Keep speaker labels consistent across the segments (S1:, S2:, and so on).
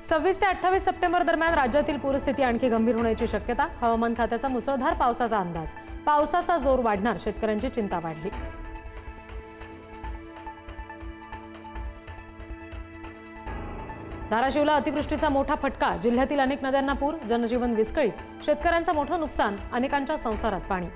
S1: सव्वीस ते अठ्ठावीस सप्टेंबर दरम्यान राज्यातील पूरस्थिती आणखी गंभीर होण्याची शक्यता. हवामान खात्याचा मुसळधार पावसाचा अंदाज. पावसाचा जोर वाढणार शेतकऱ्यांची चिंता वाढली. धाराशिवला अतिवृष्टीचा मोठा फटका. जिल्ह्यातील अनेक नद्यांना पूर जनजीवन विस्कळीत. शेतकऱ्यांचं मोठं नुकसान अनेकांच्या संसारात पाणी.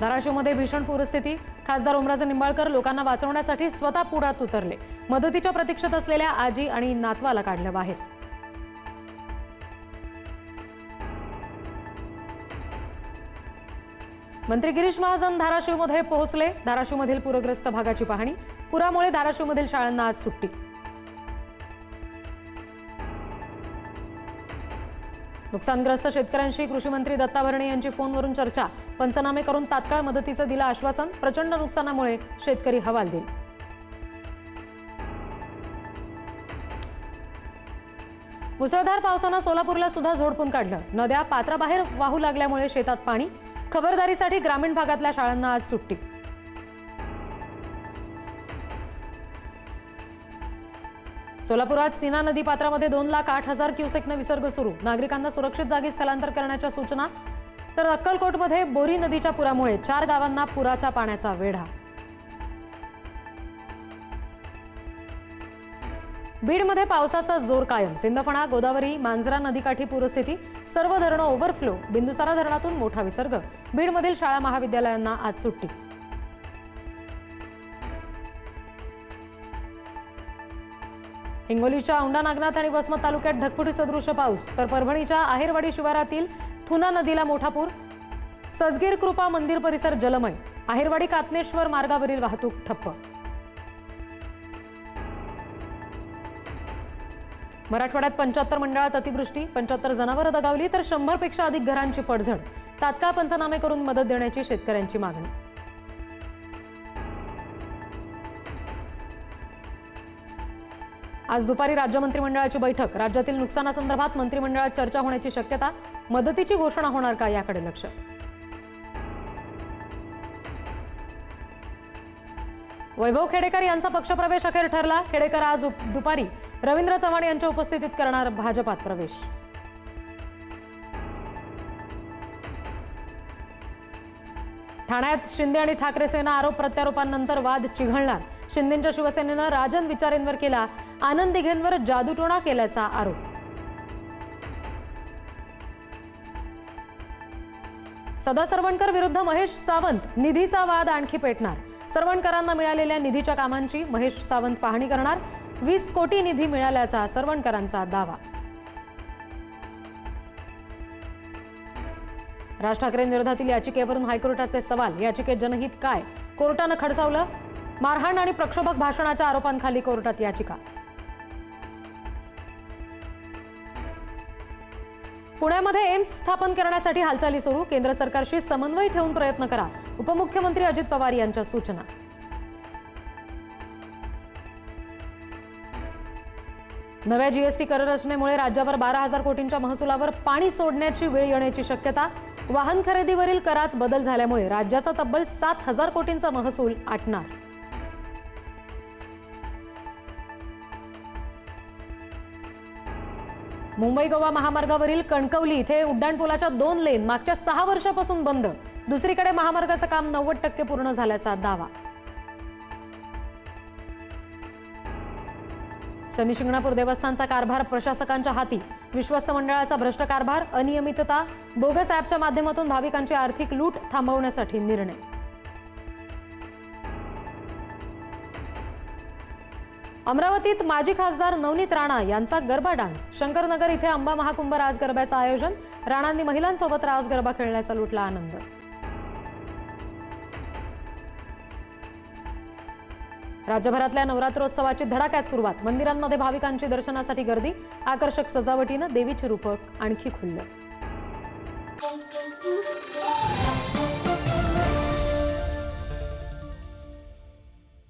S1: धाराशिवमध्ये भीषण पूरस्थिती. खासदार ओमराजे निंबाळकर लोकांना वाचवण्यासाठी स्वतः पुढात उतरले. मदतीच्या प्रतीक्षेत असलेल्या आजी आणि नातवाला काढलं बाहेर. मंत्री गिरीश महाजन धाराशिवमध्ये पोहोचले. धाराशिवमधील पूरग्रस्त भागाची पाहणी. पुरामुळे धाराशिवमधील शाळांना आज सुट्टी. नुकसानग्रस्त शेतकऱ्यांशी कृषी मंत्री दत्ता भरणे यांची फोनवरून चर्चा. पंचनामे करून तात्काळ मदतीचं दिलं आश्वासन प्रचंड नुकसानामुळे शेतकरी हवालदिल मुसळधार पावसानं सोलापूरला सुद्धा झोडपून काढलं. नद्या पात्राबाहेर वाहू लागल्यामुळे शेतात पाणी. खबरदारीसाठी ग्रामीण भागातल्या शाळांना आज सुट्टी. सोलापुरात सीना नदी पात्रामध्ये दोन लाख आठ हजार क्युसेकनं विसर्ग सुरू. नागरिकांना सुरक्षित जागी स्थलांतर करण्याच्या सूचना. तर अक्कलकोटमध्ये बोरी नदीच्या पुरामुळे चार गावांना पुराच्या पाण्याचा वेढा. बीडमध्ये पावसाचा जोर कायम. सिंदफणा गोदावरी मांजरा नदीकाठी पूरस्थिती. सर्व धरणं ओव्हरफ्लो बिंदुसारा धरणातून मोठा विसर्ग. बीडमधील शाळा महाविद्यालयांना आज सुट्टी. हिंगोलीच्या औंढा नागनाथ आणि वसमत तालुक्यात ढगफुटी सदृश पाऊस. तर परभणीच्या आहेरवाडी शिवारातील थुना नदीला मोठा पूर. सजगीर कृपा मंदिर परिसर जलमय. आहेरवाडी कातनेश्वर मार्गावरील वाहतूक ठप्प. मराठवाड्यात पंच्याहत्तर मंडळात अतिवृष्टी पंच्याहत्तर जनावरं दगावली तर शंभरपेक्षा अधिक घरांची पडझड. तात्काळ पंचनामे करून मदत देण्याची शेतकऱ्यांची मागणी. आज दुपारी राज्य मंत्रिमंडळाची बैठक. राज्यातील नुकसानासंदर्भात मंत्रिमंडळात चर्चा होण्याची शक्यता मदतीची घोषणा होणार का याकडे लक्ष? वैभव खेडेकर यांचा पक्षप्रवेश अखेर ठरला. खेडेकर आज दुपारी रवींद्र चव्हाण यांच्या उपस्थितीत करणार भाजपात प्रवेश. ठाण्यात शिंदे आणि ठाकरे सेना आरोप प्रत्यारोपांनंतर वाद चिघळणार. शिंदेच्या शिवसेनेनं राजन विचारेंवर केला आनंद दिघेंवर जादूटोणा केल्याचा आरोप. सदा सरवणकर विरुद्ध महेश सावंत निधीचा वाद आणखी पेटणार. सरवणकरांना मिळालेल्या निधीच्या कामांची महेश सावंत पाहणी करणार. वीस कोटी निधी मिळाल्याचा सरवणकरांचा दावा. राज ठाकरेंविरोधातील याचिकेवरून हायकोर्टाचे सवाल. याचिकेत जनहित काय? कोर्टानं खडसावलं? मारहाण आणि प्रक्षोभक भाषणाच्या आरोपांखाली कोर्टात याचिका. पुण्यामध्ये एम्स स्थापन करण्यासाठी हालचाली सुरू. केंद्र सरकारशी समन्वय ठेवून प्रयत्न करा. उपमुख्यमंत्री अजित पवार यांच्या सूचना. नव्या जीएसटी कररचनेमुळे राज्यावर बारा हजार कोटींच्या महसुलावर पाणी सोडण्याची वेळ येण्याची शक्यता वाहन खरेदीवरील करात बदल झाल्यामुळे राज्याचा तब्बल सात हजार कोटींचा महसूल आटणार. मुंबई गोवा महामार्गावरील कणकवली इथे उड्डाणपुलाच्या दोन लेन मागच्या सहा वर्षापासून बंद. दुसरीकडे महामार्गाचं काम नव्वद टक्के पूर्ण झाल्याचा दावा. शनिशिंगणापूर देवस्थानचा कारभार प्रशासकांच्या हाती. विश्वस्त मंडळाचा भ्रष्ट कारभार अनियमितता बोगस ॲपच्या माध्यमातून भाविकांची आर्थिक लूट थांबवण्यासाठी निर्णय. अमरावतीत माजी खासदार नवनीत राणा यांचा गरबा डान्स. शंकरनगर इथे अंबा महाकुंभ रास गरब्याचं आयोजन. राणांनी महिलांसोबत रास गरबा खेळण्याचा लुटला आनंद. राज्यभरातल्या नवरात्रोत्सवाची धडाक्यात सुरुवात. मंदिरांमध्ये भाविकांची दर्शनासाठी गर्दी. आकर्षक सजावटीनं देवीची रूपक आणखी खुललं.